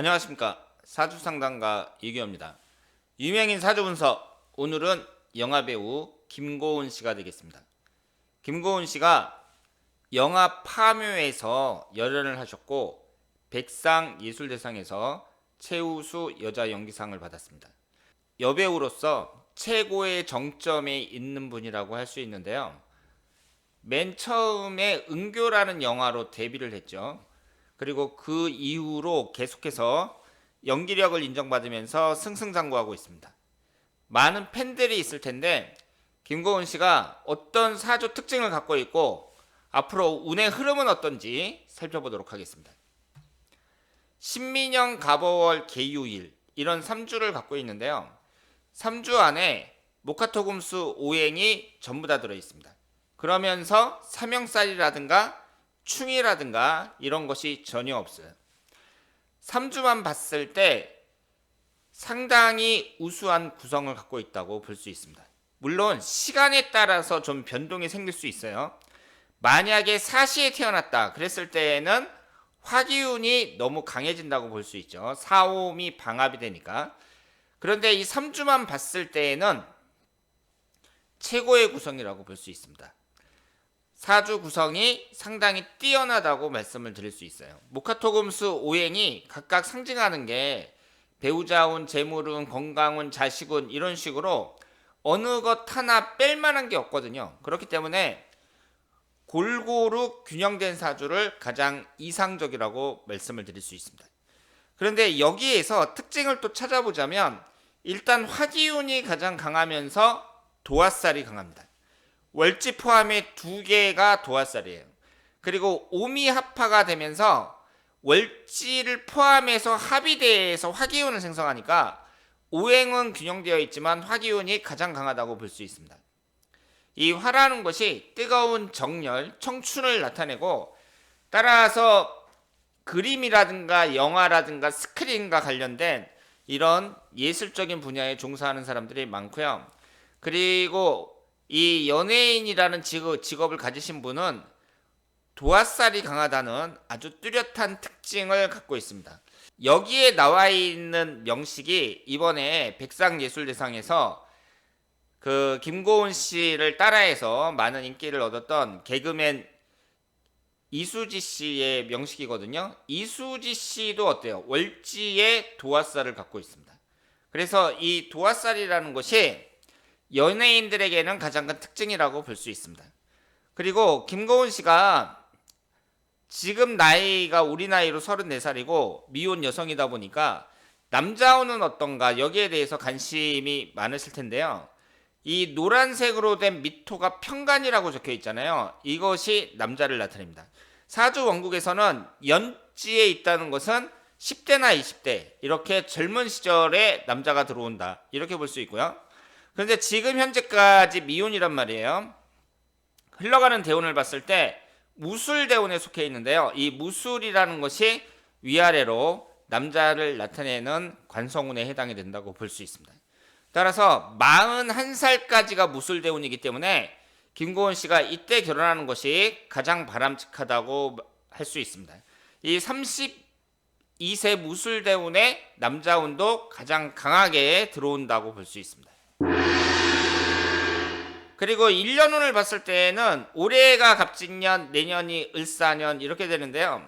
안녕하십니까 사주상담가 이규호입니다. 유명인 사주분석 오늘은 영화배우 김고은 씨가 되겠습니다. 김고은 씨가 영화 파묘에서 열연을 하셨고 백상 예술대상에서 최우수 여자 연기상을 받았습니다. 여배우로서 최고의 정점에 있는 분이라고 할 수 있는데요. 맨 처음에 은교라는 영화로 데뷔를 했죠. 그리고 그 이후로 계속해서 연기력을 인정받으면서 승승장구하고 있습니다. 많은 팬들이 있을 텐데 김고은 씨가 어떤 사주 특징을 갖고 있고 앞으로 운의 흐름은 어떤지 살펴보도록 하겠습니다. 신민영 가버월 개유일 이런 3주를 갖고 있는데요. 3주 안에 목화토금수 오행이 전부 다 들어 있습니다. 그러면서 삼형살이라든가 충이라든가 이런 것이 전혀 없어요. 3주만 봤을 때 상당히 우수한 구성을 갖고 있다고 볼 수 있습니다. 물론 시간에 따라서 좀 변동이 생길 수 있어요. 만약에 사시에 태어났다 그랬을 때에는 화기운이 너무 강해진다고 볼 수 있죠. 사오미 방합이 되니까. 그런데 이 3주만 봤을 때에는 최고의 구성이라고 볼 수 있습니다. 사주 구성이 상당히 뛰어나다고 말씀을 드릴 수 있어요. 목화토금수 오행이 각각 상징하는 게 배우자운, 재물운, 건강운, 자식운 이런 식으로 어느 것 하나 뺄 만한 게 없거든요. 그렇기 때문에 골고루 균형된 사주를 가장 이상적이라고 말씀을 드릴 수 있습니다. 그런데 여기에서 특징을 또 찾아보자면 일단 화기운이 가장 강하면서 도화살이 강합니다. 월지 포함의 두 개가 도화살이에요. 그리고 오미 합파가 되면서 월지를 포함해서 합의대에서 화기운을 생성하니까 오행은 균형되어 있지만 화기운이 가장 강하다고 볼 수 있습니다. 이 화라는 것이 뜨거운 정열, 청춘을 나타내고 따라서 그림이라든가 영화라든가 스크린과 관련된 이런 예술적인 분야에 종사하는 사람들이 많고요. 그리고 이 연예인이라는 직업, 직업을 가지신 분은 도화살이 강하다는 아주 뚜렷한 특징을 갖고 있습니다. 여기에 나와 있는 명식이 이번에 백상예술대상에서 그 김고은 씨를 따라해서 많은 인기를 얻었던 개그맨 이수지 씨의 명식이거든요. 이수지 씨도 어때요? 월지의 도화살을 갖고 있습니다. 그래서 이 도화살이라는 것이 연예인들에게는 가장 큰 특징이라고 볼 수 있습니다. 그리고 김고은 씨가 지금 나이가 우리 나이로 34살이고 미혼 여성이다 보니까 남자호는 어떤가 여기에 대해서 관심이 많으실 텐데요. 이 노란색으로 된 미토가 평간이라고 적혀 있잖아요. 이것이 남자를 나타냅니다. 사주 원국에서는 연지에 있다는 것은 10대나 20대 이렇게 젊은 시절에 남자가 들어온다 이렇게 볼 수 있고요. 그런데 지금 현재까지 미혼이란 말이에요. 흘러가는 대운을 봤을 때 무술 대운에 속해 있는데요. 이 무술이라는 것이 위아래로 남자를 나타내는 관성운에 해당이 된다고 볼 수 있습니다. 따라서 41살까지가 무술 대운이기 때문에 김고은 씨가 이때 결혼하는 것이 가장 바람직하다고 할 수 있습니다. 이 32세 무술 대운에 남자운도 가장 강하게 들어온다고 볼 수 있습니다. 그리고 1년운을 봤을 때는 올해가 갑진년, 내년이 을사년 이렇게 되는데요.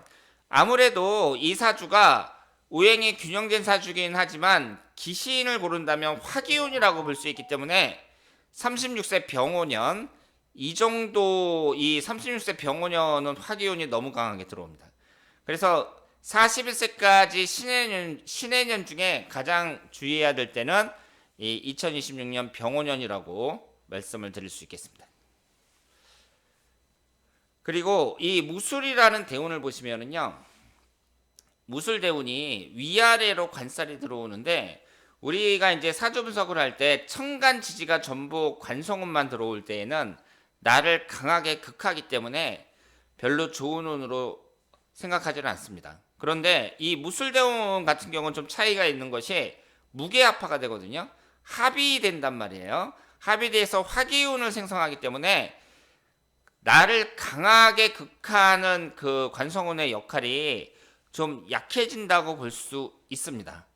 아무래도 이 사주가 오행이 균형된 사주긴 하지만 기신을 고른다면 화기운이라고 볼 수 있기 때문에 36세 병오년 이 정도 이 36세 병오년은 화기운이 너무 강하게 들어옵니다. 그래서 41세까지 신해년 신해년 중에 가장 주의해야 될 때는 이 2026년 병오년이라고 말씀을 드릴 수 있겠습니다. 그리고 이 무술이라는 대운을 보시면은요. 무술 대운이 위아래로 관살이 들어오는데 우리가 이제 사주 분석을 할 때 청간 지지가 전부 관성운만 들어올 때에는 나를 강하게 극하기 때문에 별로 좋은 운으로 생각하지는 않습니다. 그런데 이 무술대운 같은 경우는 좀 차이가 있는 것이 무게합파가 되거든요. 합이 된단 말이에요. 합의돼서 화기운을 생성하기 때문에 나를 강하게 극하는 그 관성운의 역할이 좀 약해진다고 볼 수 있습니다.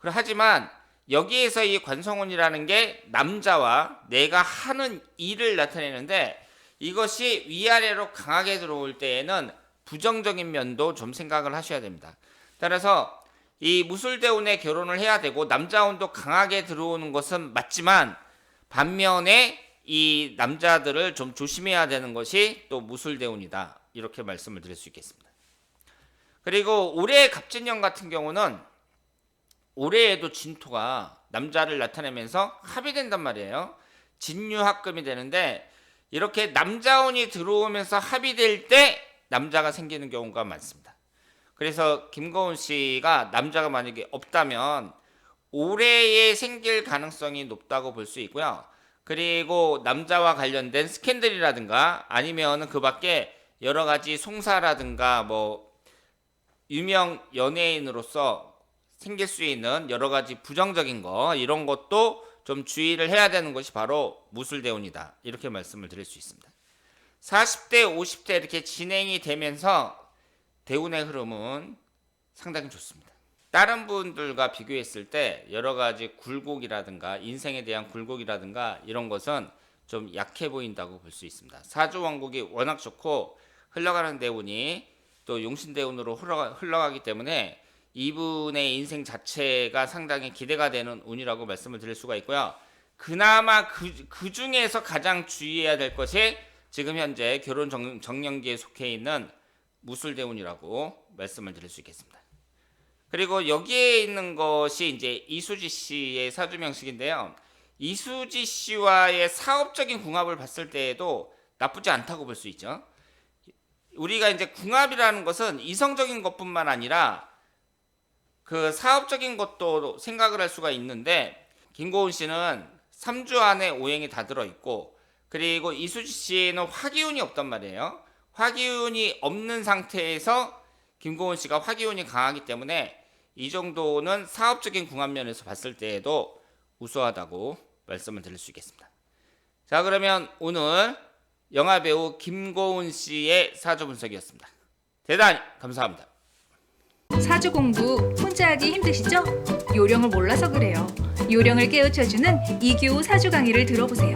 하지만 여기에서 이 관성혼이라는 게 남자와 내가 하는 일을 나타내는데 이것이 위아래로 강하게 들어올 때에는 부정적인 면도 좀 생각을 하셔야 됩니다. 따라서 이 무술대운에 결혼을 해야 되고 남자운도 강하게 들어오는 것은 맞지만 반면에 이 남자들을 좀 조심해야 되는 것이 또 무술대운이다. 이렇게 말씀을 드릴 수 있겠습니다. 그리고 올해 갑진년 같은 경우는 올해에도 진토가 남자를 나타내면서 합이 된단 말이에요. 진유합금이 되는데 이렇게 남자운이 들어오면서 합이 될 때 남자가 생기는 경우가 많습니다. 그래서 김고은 씨가 남자가 만약에 없다면 올해에 생길 가능성이 높다고 볼 수 있고요. 그리고 남자와 관련된 스캔들이라든가 아니면 그 밖에 여러 가지 송사라든가 뭐 유명 연예인으로서 생길 수 있는 여러 가지 부정적인 거 이런 것도 좀 주의를 해야 되는 것이 바로 무술대운이다. 이렇게 말씀을 드릴 수 있습니다. 40대, 50대 이렇게 진행이 되면서 대운의 흐름은 상당히 좋습니다. 다른 분들과 비교했을 때 여러 가지 굴곡이라든가 인생에 대한 굴곡이라든가 이런 것은 좀 약해 보인다고 볼 수 있습니다. 사주 왕국이 워낙 좋고 흘러가는 대운이 또 용신 대운으로 흘러가, 흘러가기 때문에 이분의 인생 자체가 상당히 기대가 되는 운이라고 말씀을 드릴 수가 있고요. 그나마 그, 그 중에서 가장 주의해야 될 것이 지금 현재 결혼 정, 정년기에 속해 있는 무술대운이라고 말씀을 드릴 수 있겠습니다. 그리고 여기에 있는 것이 이제 이수지 씨의 사주 명식인데요. 이수지 씨와의 사업적인 궁합을 봤을 때에도 나쁘지 않다고 볼 수 있죠. 우리가 이제 궁합이라는 것은 이성적인 것뿐만 아니라 그 사업적인 것도 생각을 할 수가 있는데 김고은 씨는 3주 안에 오행이 다 들어 있고 그리고 이수지 씨는 화기운이 없단 말이에요. 화기운이 없는 상태에서 김고은 씨가 화기운이 강하기 때문에 이 정도는 사업적인 궁합면에서 봤을 때에도 우수하다고 말씀을 드릴 수 있겠습니다. 자 그러면 오늘 영화 배우 김고은 씨의 사주 분석이었습니다. 대단히 감사합니다. 사주 공부 혼자 하기 힘드시죠? 요령을 몰라서 그래요. 요령을 깨우쳐주는 이규호 사주 강의를 들어보세요.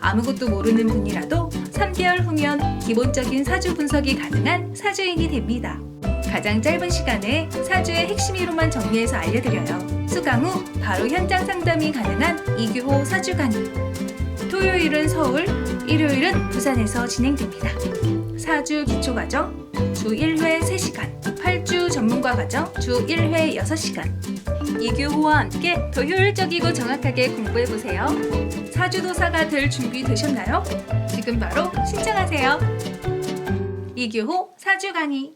아무것도 모르는 분이라도 3개월 후면 기본적인 사주 분석이 가능한 사주인이 됩니다. 가장 짧은 시간에 사주의 핵심 이론만 정리해서 알려드려요. 수강 후 바로 현장 상담이 가능한 이규호 사주 강의. 토요일은 서울, 일요일은 부산에서 진행됩니다. 사주 기초 과정 주 1회 3시간, 8주 전문가 과정 주 1회 6시간. 이규호와 함께 더 효율적이고 정확하게 공부해보세요. 사주도사가 될 준비 되셨나요? 지금 바로 신청하세요. 이규호 사주 강의.